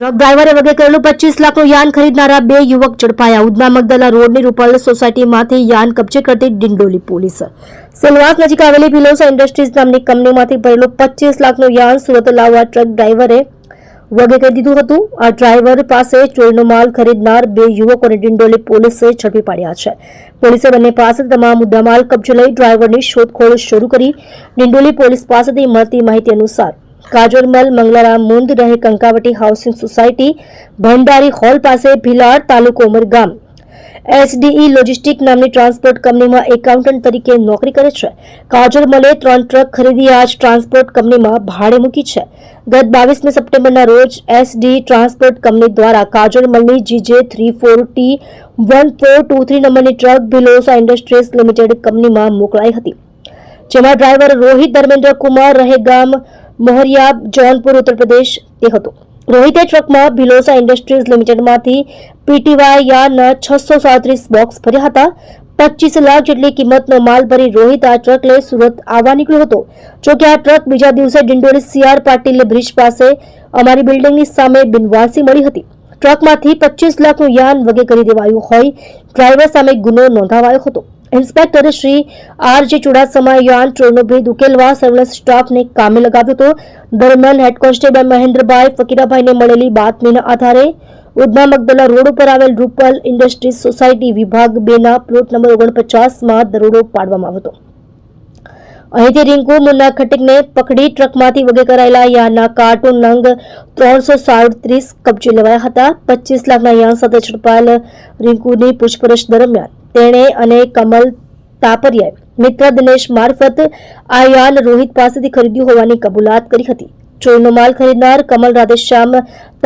Truck ડ્રાઈવરે વગે કરેલું પચીસ લાખનું યાન ખરીદનારા બે યુવક ઝડપાયા. ઉધના મગદલા રોડની રૂપાલ સોસાયટીમાંથી યાન કબજે કરતી ડિંડોલી પોલીસ. સેલવાસ નજીક આવેલી પિલોસા ઇન્ડસ્ટ્રીઝ નામની કંપનીમાંથી ભરેલું પચીસ લાખનું યાન સુરત લાવવા ટ્રક ડ્રાઈવરે વગે કરી દીધું હતું. આ ડ્રાઈવર પાસે ચોરીનો માલ ખરીદનાર બે યુવકોને ડિંડોલી પોલીસે ઝડપી પાડ્યા છે. પોલીસે બંને પાસે તમામ મુદ્દામાલ કબજે લઈ ડ્રાઈવરની શોધખોળ શરૂ કરી ડિંડોલી પોલીસ પાસેથી મળતી માહિતી અનુસાર કાજોલમલ મંગલારામ મુંદ, રહે Kankavati housing society, Bhandari hall પાસે ભિલાડ તાલુકો ઉમરગામ એસડીઈ લોજિસ્ટિક નામની ટ્રાન્સપોર્ટ કંપનીમાં એકાઉન્ટન્ટ તરીકે નોકરી કરે છે. કાજલ ત્રણ ટ્રક ખરીદી આજ ટ્રાન્સપોર્ટ કંપનીમાં ભાડે મૂકી છે. ગત બાવીસમી સપ્ટેમ્બરના રોજ એસડી ટ્રાન્સપોર્ટ કંપની દ્વારા Kajal મલની GJ three four T one four two three નંબરની ટ્રક ભિલોસા ઇન્ડસ્ટ્રીઝ લિમિટેડ કંપનીમાં મોકલાઈ હતી. જેમાં ડ્રાઈવર રોહિત ધર્મેન્દ્ર કુમાર રહે ગામ મોહરિયાબ, જૌનપુર, ઉત્તર પ્રદેશ તે હતો. રોહિતે ટ્રકમાં ભિલોસા ઇન્ડસ્ટ્રીઝ લિમિટેડમાંથી પીટીવાય યાન છસો સાડત્રીસ બોક્સ ભર્યા હતા. પચીસ લાખ જેટલી કિંમતનો માલ ભરી રોહિત આ ટ્રક લઈ સુરત આવવા નીકળ્યો હતો. જોકે આ ટ્રક બીજા દિવસે ડિંડોલી સીઆર પાટીલ બ્રિજ પાસે અમારી બિલ્ડિંગની સામે બિનવારસી મળી હતી. ટ્રકમાંથી પચીસ લાખનું યાન વગે કરી દેવાયું હોય, ડ્રાઈવર સામે ગુનો નોંધાવાયો હતો. ઇન્સ્પેક્ટર શ્રી આર જે ચુડાસમાએ યાન ચોરનો ભેદ ઉકેલવા સ્ટાફને કામે લગાવ્યો હતો. દરમિયાન હેડ કોન્સ્ટેબલ મહેન્દ્રભાઈ ફકીરાભાઈને મળેલી બાતમીના આધારે ઉધના મગદલા રોડ ઉપર આવેલ રૂપલ ઇન્ડસ્ટ્રીઝ સોસાયટી વિભાગ બેના પ્લોટ નંબર ઓગણપચાસમાં દરોડો પાડવામાં આવ્યો હતો. અહીંથી રિંકુ મુન્ના ખટીકને પકડી ટ્રકમાંથી વગે કરાયેલા યાનના કાર્ટૂન નંગ ત્રણસો સાડત્રીસ કબજે લેવાયા હતા. પચીસ લાખના યાન સાથે ઝડપાયેલ રિંકુની પૂછપરછ દરમિયાન તેણે અને કમલ તાપરિયાએ મિત્ર દિનેશ મારફત આ યાન રોહિત પાસેથી ખરીદ્યું હોવાની કબૂલાત કરી હતી. ચોરીનો માલ ખરીદનાર કમલ રાધેશ્યામ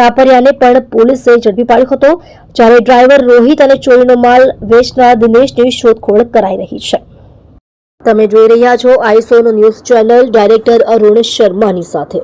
તાપરિયાને પણ પોલીસે ઝડપી પાડ્યો હતો, જ્યારે ડ્રાઈવર રોહિત અને ચોરીનો માલ વેચનાર દિનેશની શોધખોળ કરાઈ રહી છે. તમે જોઈ રહ્યા છો આઈસોનો ન્યૂઝ ચેનલ, ડાયરેક્ટર અરુણ શર્માની સાથે.